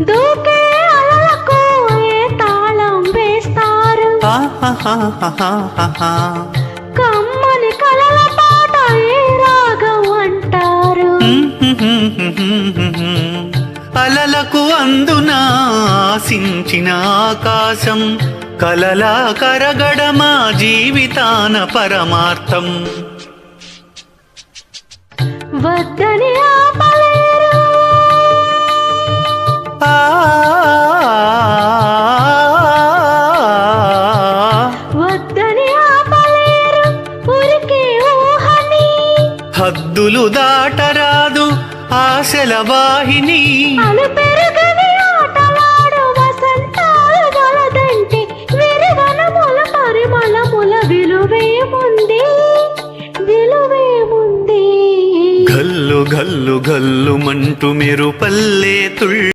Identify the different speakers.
Speaker 1: దూకే అలలకు ఏ తాళం వేస్తారు. కమ్మని కలల పాట ఏ రాగం అంటారు?
Speaker 2: అలలకు అందున ఆశించిన ఆకాశం? కలలా కరగడమా జీవితాన పరమార్థం? హద్దులు దాటరాదు ఆశల వాహిని. గల్లు గల్లు గల్లు మంటు మెరుపల్లే తుళ్ళు